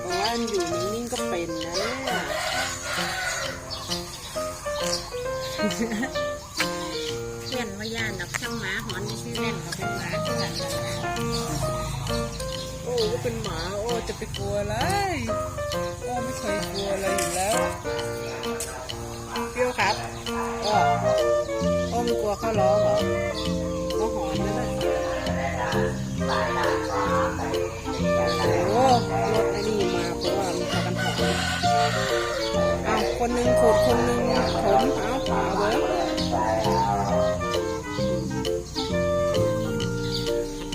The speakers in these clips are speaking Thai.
เพราะว่ามันอยู่นิ่งๆก็เป็นนะเนี่ยเพื่อนว่าย่านดอกช่างหมาหอนที่ชื่อเล่นก็เป็นหมาเพื่อนโอ้ก็เป็นหมาโอ้จะไปกลัวอะไรโอ้ไม่เคยกลัวอะไรอยู่แล้วเปรี้ยวครับโอ้โอ้ไม่กลัวเขาร้องเหรอ รถไอ้นี่มาเพราะว่ามันพากันหอนเอาคนหนึ่งขูดคนหนึ่งผมเอาเอาเว้ย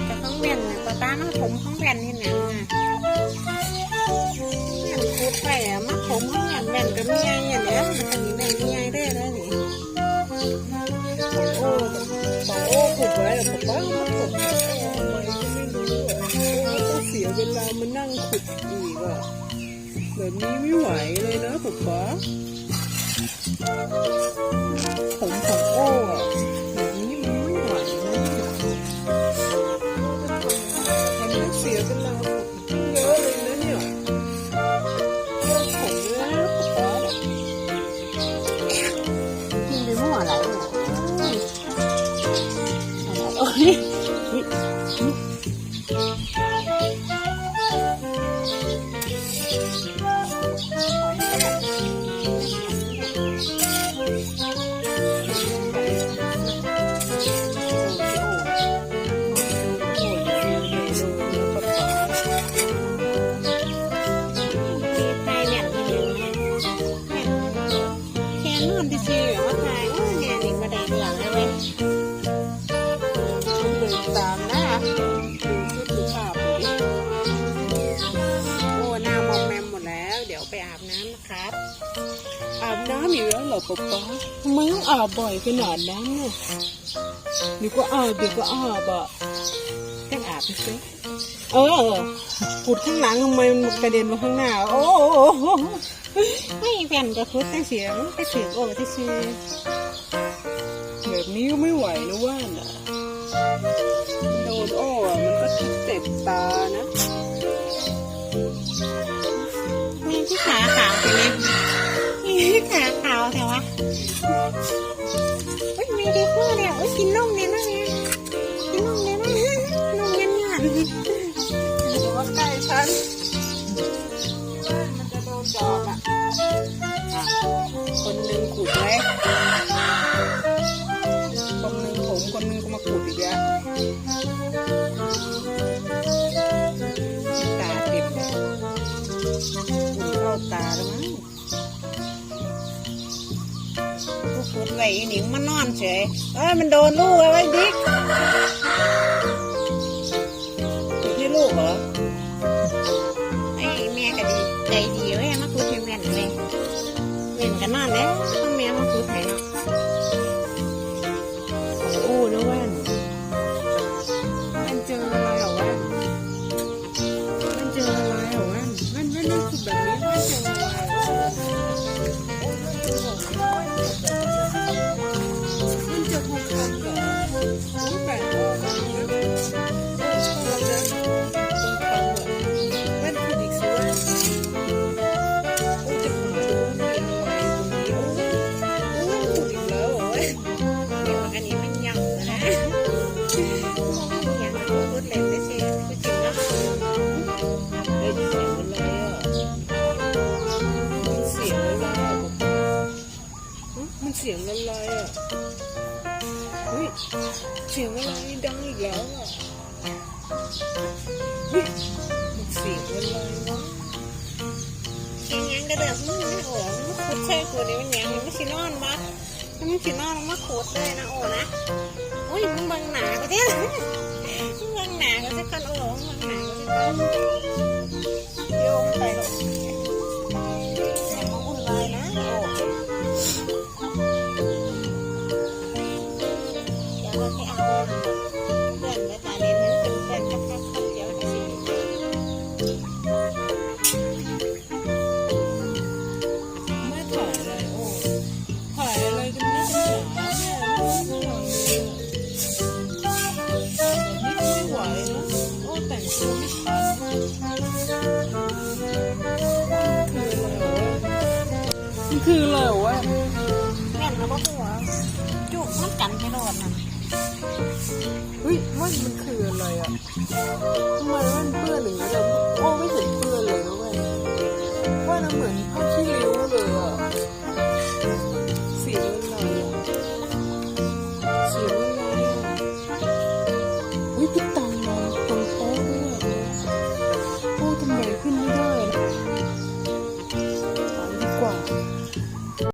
แต่ของแว่นเนี่ยป้าตามาผมของแว่นนี่นะแว่นคูดไปอะมาผมของแว่นแว่นก็มีไงเนี่ยเนี่ยมันก็มีแว่นมีไง แบบนี้ไม่ไหวเลยนะป๊าป๊าผมของโอ้อะแบบนี้มันไม่ไหวนะมันเสียเวลาขุด ที่ชื่อว่าทยโอ้ยแม่นี่มาได้เรื่องแล้วเว้ยเดินตามนะดูชุดดูภาพโอ้หน้ามอมแมมหมดแล้ว เดี๋ยวไปอาบน้ำนะครับ อาบน้ำอีกแล้วเหรอป๊าป๊ามต้องอาบบ่อยขนาดนั้นน่ะเดี๋ยวก็อาบเดี๋ยวก็อาบอะแค่อาบไปสิ เออขุดข้างหลังทำไมมันกระเด็นมาข้างหน้า โอ้โหไม่แผ่นกระคุดแต่เสียงไปถือโอ้ที่ชื่อแบบนี้ก็ไม่ไหวนะว่าน่ะโดนโอ้อะมันก็เจ็บตานะมีที่ขาขาวใช่ไหมมีที่ขาขาวแต่ว่าอุ้ยมีดีกว่าเนี่ยอุ้ยกินนม จอบอะคนหนึ่งขุดไว้คนหนึ่งผมคนหนึ่งก็มาขุดอีกแล้วตาเต็มเลยขุดเข้าตาแล้วมั้งกูคุดไว้อีหนิงมันนอนเฉยเอ้ยมันโดนลูกเอาไว้ดิ๊ก อนแล้วต้อแม่มาคุดให้เนาะโอ้นะแว่นมันเจออะไรเหรอว่นมันเจออะไรเหรอว่นแว่นแว่นนั่งขุดแบบนี้แว่นเจออะไรโอ้มันเจอของมันเจอทองคำเหรอโอ้แปล เสียงอะไรอะเฮ้ยเสียงอะไรดังอีกแล้วอะเฮ้ยเสียงอะไรวะยังยังก็เดิมมึงนะโอ้มึงคุดใช่กูนี่มันยังมันไม่ชินอนมามันไม่ชินอนมาคุดเลยนะโอ้นะโอ้ยมึงบังหนาก็ได้มึงบังหนาก็จะกันโอ้มึงบังหนาก็จะกันโยมไปหรอ มันคือเหลอวะแม่นแล้วก็หัวจุกมันกันไปโดนนะเฮ้ยว่ามันคืออะไรอะทำไมมันเปื้อนหรือ